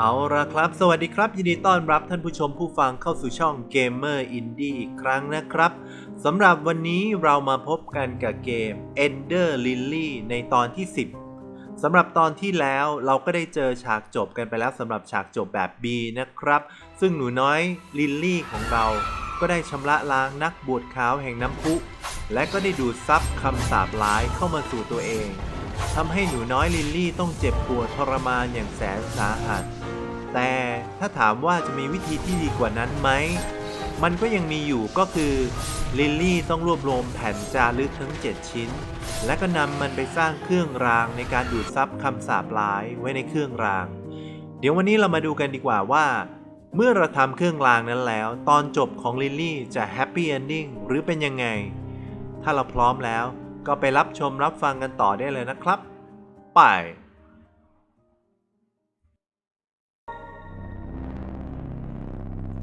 เอาละครับ สวัสดีครับ ยินดีต้อนรับท่านผู้ชมผู้ฟังเข้าสู่ช่อง Gamer Indie อีกครั้งนะครับสำหรับวันนี้เรามาพบกันกับเกม Ender Lily ในตอนที่ 10สำหรับตอนที่แล้วเราก็ได้เจอฉากจบกันไปแล้วสำหรับฉากจบแบบ B นะครับ ซึ่งหนูน้อยลิลลี่ของเราก็ได้ชำระล้างนักบวชขาวแห่งน้ำพุ และก็ได้ดูดซับคำสาปร้ายเข้ามาสู่ตัวเองทำให้หนูน้อยลิลลี่ต้องเจ็บปวดทรมานอย่างแสนสาหัส แต่ถ้าถามว่าจะมีวิธีที่ดีกว่านั้นไหม มันก็ยังมีอยู่ก็คือลิลลี่ต้องรวบรวมแผ่นจารึกทั้ง 7 ชิ้น และก็นำมันไปสร้างเครื่องรางในการดูดซับคำสาปร้ายไว้ในเครื่องราง เดี๋ยววันนี้เรามาดูกันดีกว่าว่า เมื่อเราทำเครื่องรางนั้นแล้ว ตอนจบของลิลลี่จะแฮปปี้เอนดิ้งหรือเป็นยังไง ถ้าเราพร้อมแล้วก็ไปรับชมรับฟังกันต่อได้เลยนะครับ ไป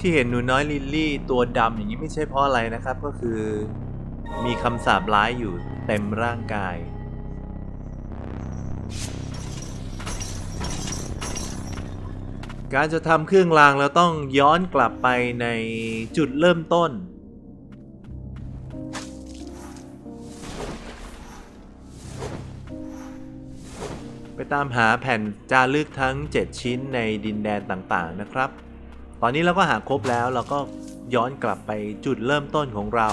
ที่เห็นหนูน้อยลิลลี่ตัวดำอย่างนี้ไม่ใช่เพราะอะไรนะครับ ก็คือมีคำสาปร้ายอยู่เต็มร่างกาย การจะทำเครื่องรางเราต้องย้อนกลับไปในจุดเริ่มต้น ไปตามหาแผ่นจารึกทั้ง 7 ชิ้นในดินแดนต่างๆนะครับ ตอนนี้เราก็หาครบแล้วเราก็ย้อนกลับไปจุดเริ่มต้นของเรา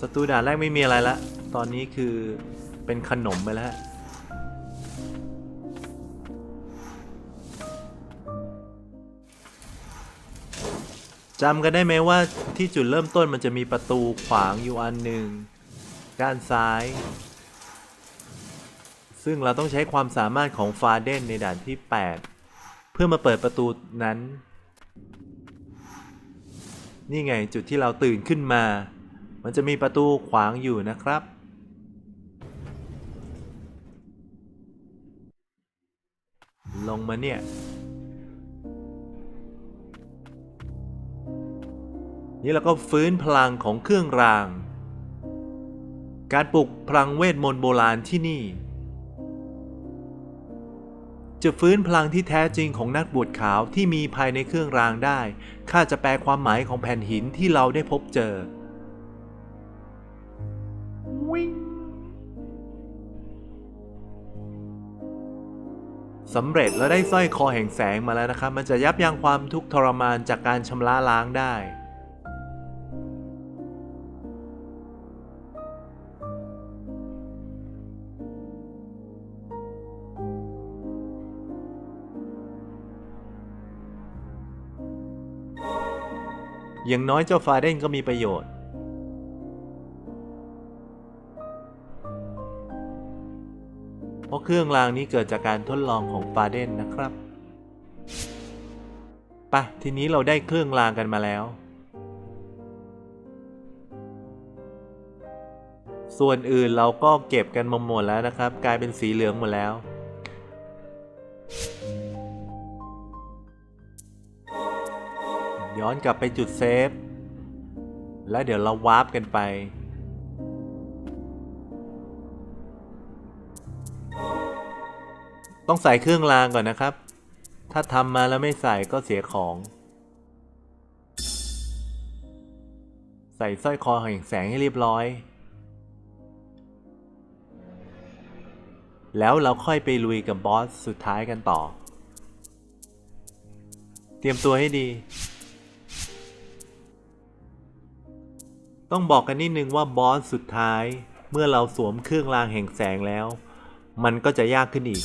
ศัตรูด่านแรกไม่มีอะไรละ ตอนนี้คือเป็นขนมไปแล้ว จำกันได้ไหมว่าที่จุดเริ่มต้นมันจะมีประตูขวางอยู่อันหนึ่งด้านซ้าย ซึ่งเราต้องใช้ความสามารถของฟาเดนในด่านที่ 8 เพื่อมาเปิดประตูนั้น นี่ไงจุดที่เราตื่นขึ้นมา มันจะมีประตูขวางอยู่นะครับ ลงมาเนี่ย นี่เราก็ฟื้นพลังของเครื่องราง การปลุกพลังเวทมนต์โบราณที่นี่ จะฟื้นพลังที่แท้จริงของนักบวชขาวที่มีภายในเครื่องรางได้ข้าจะแปลความหมายของแผ่นหินที่เราได้พบเจอสำเร็จแล้วได้สร้อยคอแห่งแสงมาแล้วนะครับ มันจะยับยั้งความทุกข์ทรมานจากการชำระล้างได้ อย่างน้อยเจ้าฟาเดนก็มีประโยชน์ เพราะเครื่องรางนี้เกิดจากการทดลองของฟาเดนนะครับปะทีนี้เราได้เครื่องรางกันมาแล้ว ส่วนอื่นเราก็เก็บกันมาหมดแล้วนะครับ กลายเป็นสีเหลืองหมดแล้ว ย้อนกลับไปจุดเซฟ แล้วเดี๋ยวเราวาร์ปกันไป ต้องใส่เครื่องรางก่อนนะครับ ถ้าทำมาแล้วไม่ใส่ก็เสียของ ใส่สร้อยคอแห่งแสงให้เรียบร้อย แล้วเราค่อยไปลุยกับบอสสุดท้ายกันต่อเตรียมตัวให้ดี ต้องบอกกันนิดนึงว่าบอสสุดท้าย เมื่อเราสวมเครื่องรางแห่งแสงแล้ว มันก็จะยากขึ้นอีก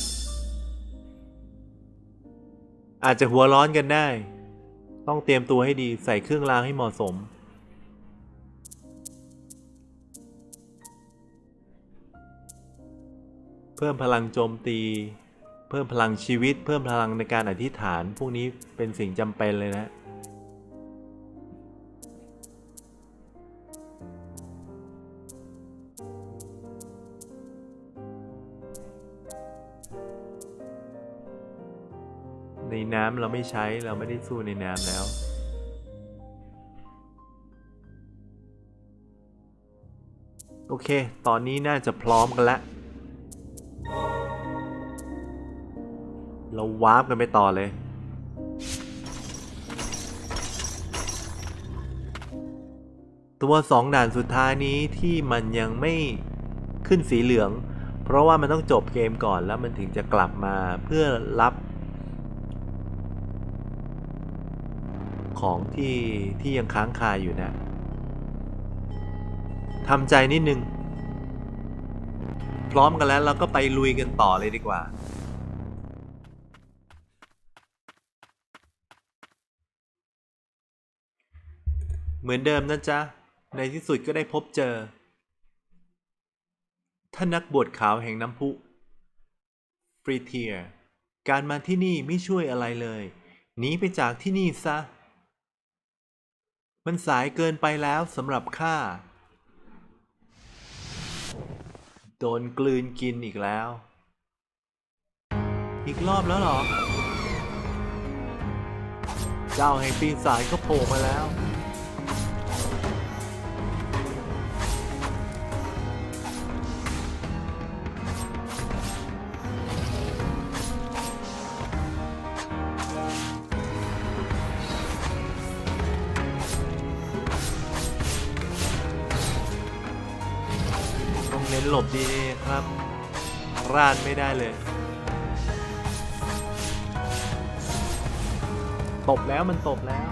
อาจจะหัวร้อนกันได้ ต้องเตรียมตัวให้ดีใส่เครื่องรางให้เหมาะสม เพิ่มพลังโจมตี เพิ่มพลังชีวิต เพิ่มพลังในการอธิษฐาน พวกนี้เป็นสิ่งจำเป็นเลยนะ น้ำเราไม่ใช้เราไม่ได้สู้ในน้ำแล้วโอเค ตอนนี้น่าจะพร้อมกันละ เราวาร์ปกันไปต่อเลย ตัวสองด่านสุดท้ายนี้ที่มันยังไม่ขึ้นสีเหลือง เพราะว่ามันต้องจบเกมก่อนแล้วมันถึงจะกลับมาเพื่อรับ ของที่ที่ยังค้างคาอยู่นะทำใจนิดนึง พร้อมกันแล้วเราก็ไปลุยกันต่อเลยดีกว่าเหมือนเดิมนะจ๊ะ ในที่สุดก็ได้พบเจอ ท่านนักบวชขาวแห่งน้ำพุ ฟรีเทีย การมาที่นี่ไม่ช่วยอะไรเลย หนีไปจากที่นี่ซะ มันสายเกินไปแล้วสำหรับข้า โดนกลืนกินอีกแล้ว อีกรอบแล้วเหรอ เจ้าแห่งปีศาจก็โผล่มาแล้ว บดีครับรานไม่ได้เลยตบแล้วมันตบแล้ว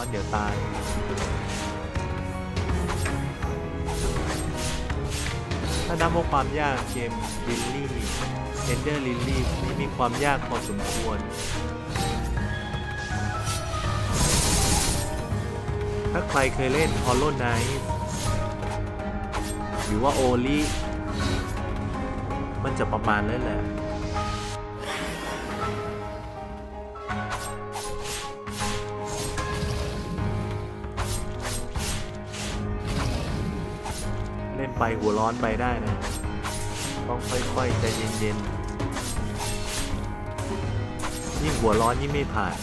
อย่าใจร้อนเดี๋ยวตายถ้านับว่าความยากเกมลิลลี่เอนเดอร์ลิลลี่นี่มีความยากพอสมควร ถ้าใครเคยเล่น Hollow Knight หรือว่า o l y มันจะประมาณนั้นแหละ ไปหัวร้อนไปได้นะ ต้องค่อยๆใจเย็นๆ ยิ่งหัวร้อนยิ่งไม่ผ่าน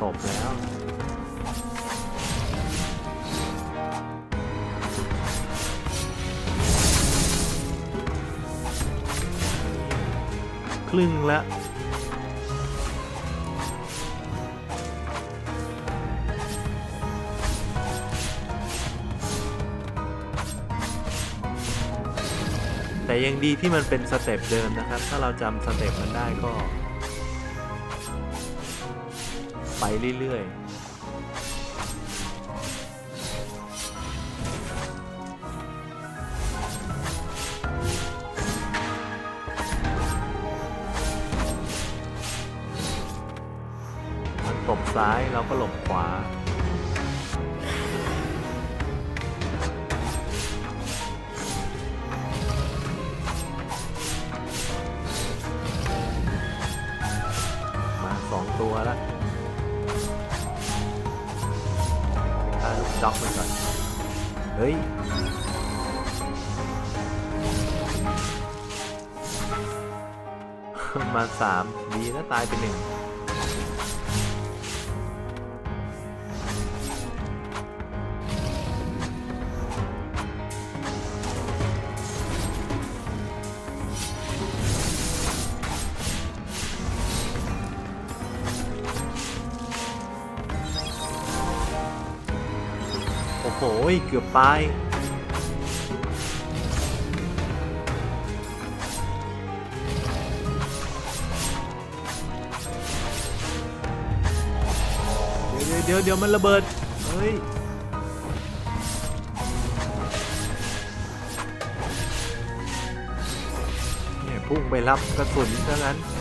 ตบแล้วครึ่งละ แต่ยังดีที่มันเป็นสเต็ปเดิมนะครับ ถ้าเราจำสเต็ปมันได้ก็ ไปเรื่อยๆมันตบซ้ายเราก็หลบขวา ตัวแล้วฆ่าลูกด็อกมันก่อน เฮ้ยมาสามดีแล้วตายไปหนึ่ง กือบตายเดี๋ยวเดี๋ยวเดี๋ยวมันระเบิด เฮ้ย เนี่ยพุ่งไปรับกระสุนซะงั้น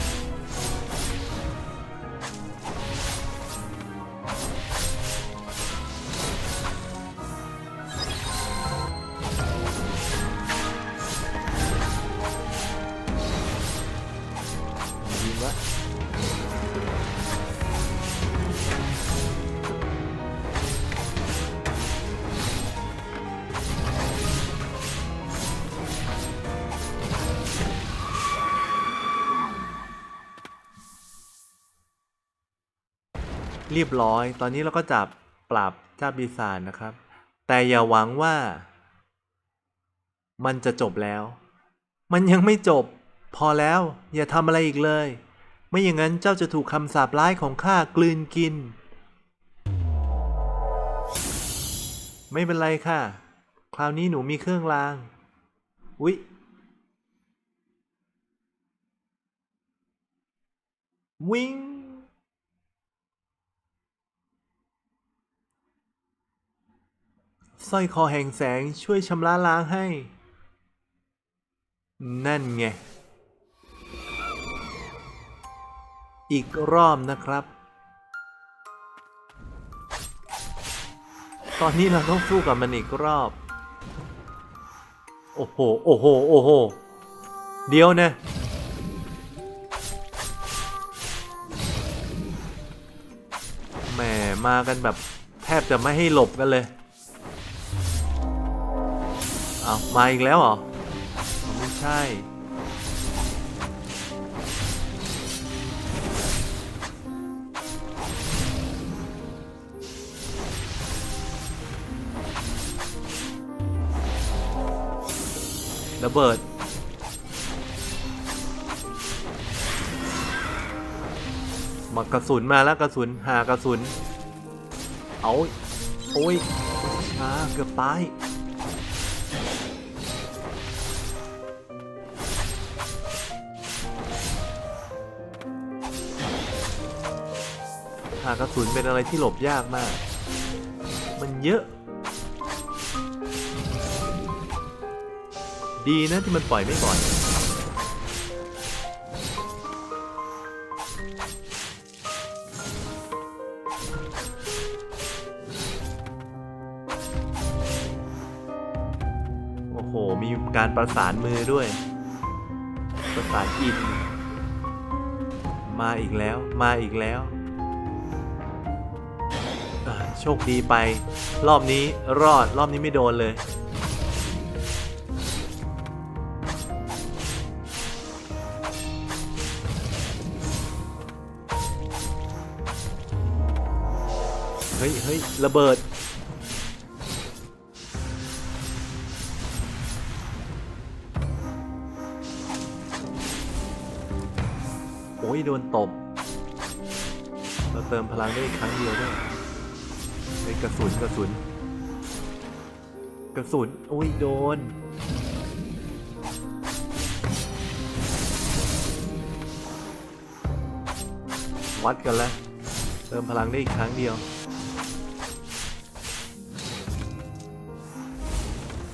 เรียบร้อย ตอนนี้เราก็จับปราบเจ้าปีศาจนะครับ แต่อย่าหวังว่า มันจะจบแล้ว มันยังไม่จบ พอแล้ว อย่าทำอะไรอีกเลย ไม่อย่างนั้นเจ้าจะถูกคำสาปร้ายของข้ากลืนกิน ไม่เป็นไรค่ะ คราวนี้หนูมีเครื่องราง อุ๊ยวิ่ง สร้อยคอแห่งแสงช่วยชำระล้างให้ นั่นไง อีกรอบนะครับ ตอนนี้เราต้องสู้กับมันอีกรอบ โอ้โห โอ้โห โอ้โห เดี๋ยวนะแหมมากันแบบแทบจะไม่ให้หลบกันเลย เอามาอีกแล้วเหรอ ไม่ใช่ ระเบิดมากระสุนมาแล้วกระสุนหากระสุน เอาโอ้ยช้าเกือบตาย หากระสุนเป็นอะไรที่หลบยากมาก มันเยอะ ดีนะที่มันปล่อยไม่บ่อยโอ้โห มีการประสานมือด้วย ประสานอินมาอีกแล้ว มาอีกแล้ว โชคดีไป รอบนี้รอดรอบนี้ไม่โดนเลย เฮ้ยเฮ้ยระเบิด โอ้ยโดนตบเราเติมพลังได้อีกครั้งเดียวด้วย ไอ้กระสุนกระสุนกระสุนโอ้ยโดน วัดกันแล้วเติมพลังได้อีกครั้งเดียว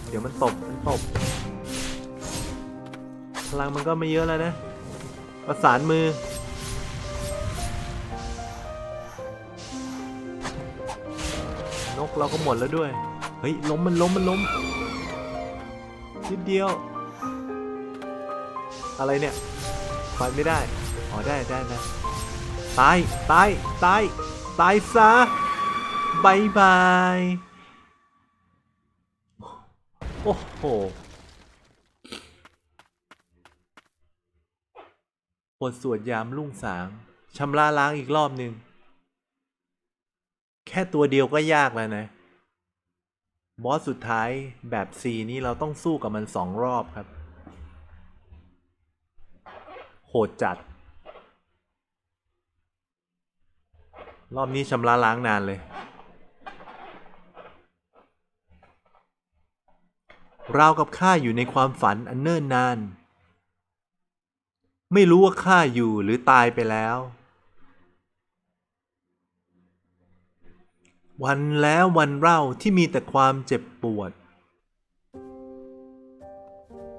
เดี๋ยวมันตบมันตบ พลังมันก็ไม่เยอะแล้วนะ ประสานมือ นกเราก็หมดแล้วด้วย เฮ้ยล้มมันล้มมันล้มนิดเดียว อะไรเนี่ยไปไม่ได้ อ๋อได้ได้นะตายตายตายตายซะบายบาย โอ้โหบทสวดยามรุ่งสางชำระล้างอีกรอบหนึ่ง แค่ตัวเดียวก็ยากแล้วนะ บอสสุดท้ายแบบ C นี้เราต้องสู้กับมันสองรอบครับ โหดจัด รอบนี้ชำระล้างนานเลย ราวกับข้าอยู่ในความฝันอันเนิ่นนาน ไม่รู้ว่าข้าอยู่หรือตายไปแล้ว วันแล้ววันเล่าที่มีแต่ความเจ็บปวด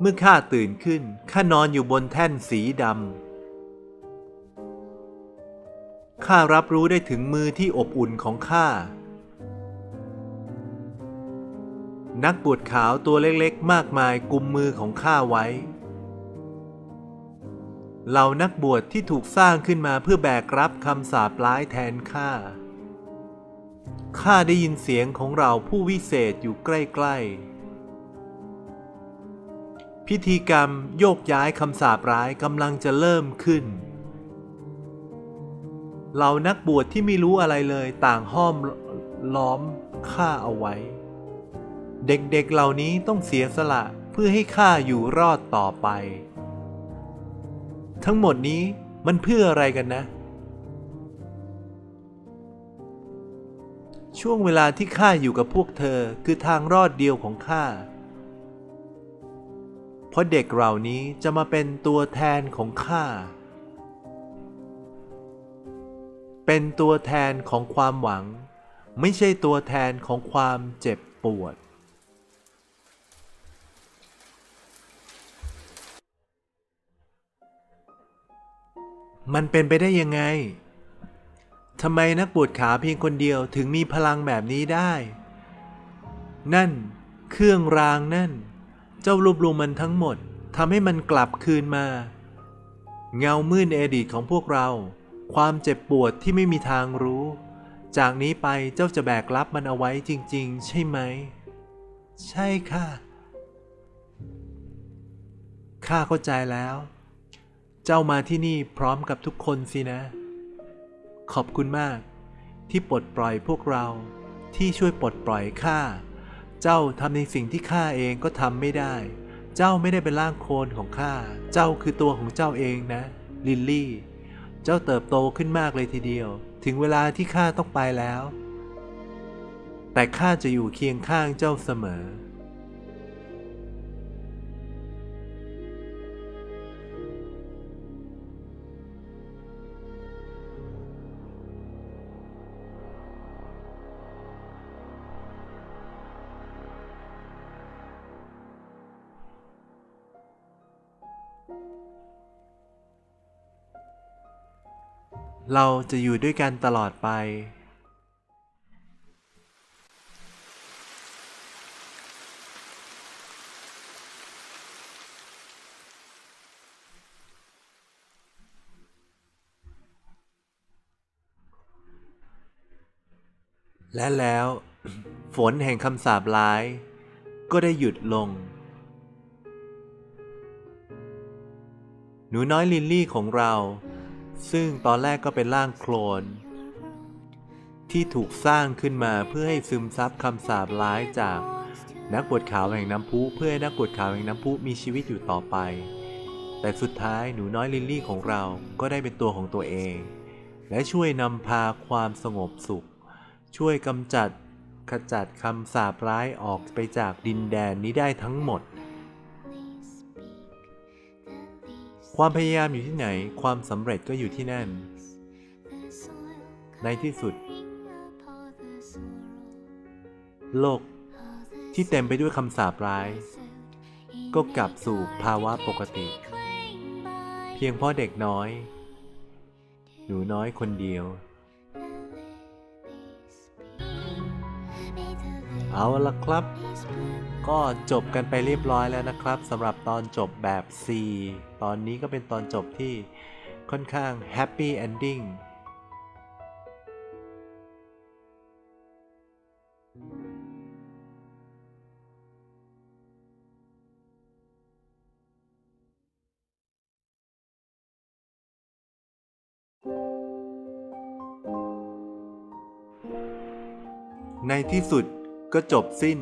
เมื่อข้าตื่นขึ้นข้านอนอยู่บนแท่นสีดำข้ารับรู้ได้ถึงมือที่อบอุ่นของข้า นักบวชขาวตัวเล็กๆ มากมายกุมมือของข้าไว้เหล่านักบวชที่ถูกสร้างขึ้นมาเพื่อแบกรับคำสาปร้ายแทนข้า ข้าได้ยินเสียงของเราผู้วิเศษอยู่ใกล้ๆ พิธีกรรมโยกย้ายคำสาปร้ายกำลังจะเริ่มขึ้น เหล่านักบวชที่ไม่รู้อะไรเลยต่างห้อมล้อมข้าเอาไว้ เด็กๆเหล่านี้ต้องเสียสละเพื่อให้ข้าอยู่รอดต่อไป ทั้งหมดนี้มันเพื่ออะไรกันนะ ช่วงเวลาที่ข้าอยู่กับพวกเธอคือทางรอดเดียวของข้า เพราะเด็กเหล่านี้จะมาเป็นตัวแทนของข้า เป็นตัวแทนของความหวัง ไม่ใช่ตัวแทนของความเจ็บปวด มันเป็นไปได้ยังไง ทำไมนักบวชขาเพียงคนเดียวถึงมีพลังแบบนี้ได้ นั่น เครื่องรางนั่น เจ้ารวบรวมมันทั้งหมดทำให้มันกลับคืนมา เงามืดในอดีตของพวกเรา ความเจ็บปวดที่ไม่มีทางรู้ จากนี้ไปเจ้าจะแบกรับมันเอาไว้จริง ๆ ใช่ไหม ใช่ค่ะ ข้าเข้าใจแล้ว เจ้ามาที่นี่พร้อมกับทุกคนสินะ ขอบคุณมาก ที่ปลดปล่อยพวกเรา ที่ช่วยปลดปล่อยข้า เจ้าทำในสิ่งที่ข้าเองก็ทำไม่ได้ เจ้าไม่ได้เป็นร่างโคลนของข้า เจ้าคือตัวของเจ้าเองนะ ลิลลี่ เจ้าเติบโตขึ้นมากเลยทีเดียว ถึงเวลาที่ข้าต้องไปแล้ว แต่ข้าจะอยู่เคียงข้างเจ้าเสมอ เราจะอยู่ด้วยกันตลอดไป และแล้ว ฝนแห่งคำสาปร้าย ก็ได้หยุดลง หนูน้อยลินลี่ของเรา ซึ่งตอนแรกก็เป็นร่างโคลน ที่ถูกสร้างขึ้นมาเพื่อให้ซึมซับคำสาปร้ายจากนักบวชขาวแห่งน้ำพุเพื่อให้นักบวชขาวแห่งน้ำพุมีชีวิตอยู่ต่อไป แต่สุดท้ายหนูน้อยลิลลี่ของเราก็ได้เป็นตัวของตัวเอง และช่วยนำพาความสงบสุข ช่วยกำจัดขจัดคำสาปร้ายออกไปจากดินแดนนี้ได้ทั้งหมด ความพยายามอยู่ที่ไหน ความสำเร็จก็อยู่ที่นั่น ในที่สุด โลกที่เต็มไปด้วยคำสาปร้าย ก็กลับสู่ภาวะปกติ เพียงเพราะเด็กน้อย หนูน้อยคนเดียว เอาละครับ ก็จบกันไปเรียบร้อยแล้วนะครับสำหรับตอนจบแบบ C ตอนนี้ก็เป็นตอนจบที่ค่อนข้าง Happy Ending ในที่สุดก็จบสิ้น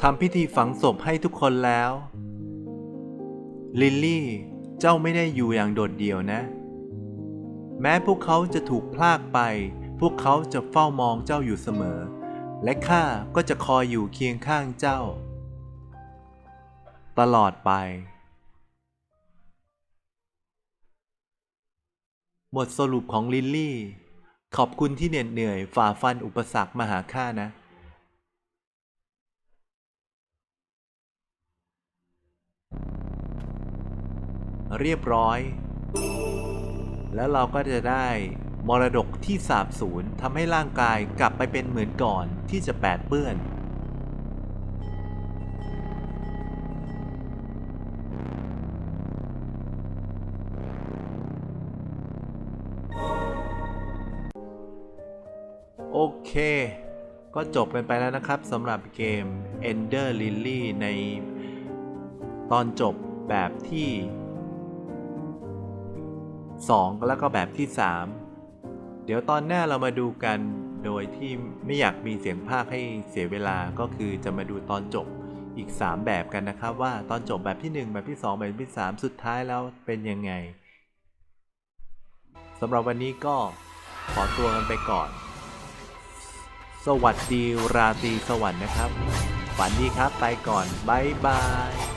ทำพิธีฝังศพให้ทุกคนแล้ว ลิลลี่ เจ้าไม่ได้อยู่อย่างโดดเดี่ยวนะ แม้พวกเขาจะถูกพลากไป พวกเขาจะเฝ้ามองเจ้าอยู่เสมอ และข้าก็จะคอยอยู่เคียงข้างเจ้า ตลอดไป บทสรุปของลิลลี่ ขอบคุณที่เหน็ดเหนื่อยฝ่าฟันอุปสรรคมาหาข้านะ เรียบร้อย แล้วเราก็จะได้มรดกที่สาบสูญทำให้ร่างกายกลับไปเป็นเหมือนก่อนที่จะแปดเปื้อน โอเค ก็จบกันไปแล้วนะครับสำหรับเกม Ender Lily ในตอนจบแบบที่ 2 แล้วก็แบบที่ 3 เดี๋ยวตอนหน้าเรามาดูกันโดยที่ไม่อยากมีเสียงภาคให้เสียเวลาก็คือจะมาดูตอนจบอีก 3 แบบกันนะครับว่าตอนจบแบบที่ 1 แบบที่ 2 แบบที่ 3 สุดท้ายแล้วเป็นยังไงสำหรับวันนี้ก็ขอตัวกันไปก่อน สวัสดีราตรีสวัสดิ์นะครับ ฝันดีครับไปก่อน บ๊ายบาย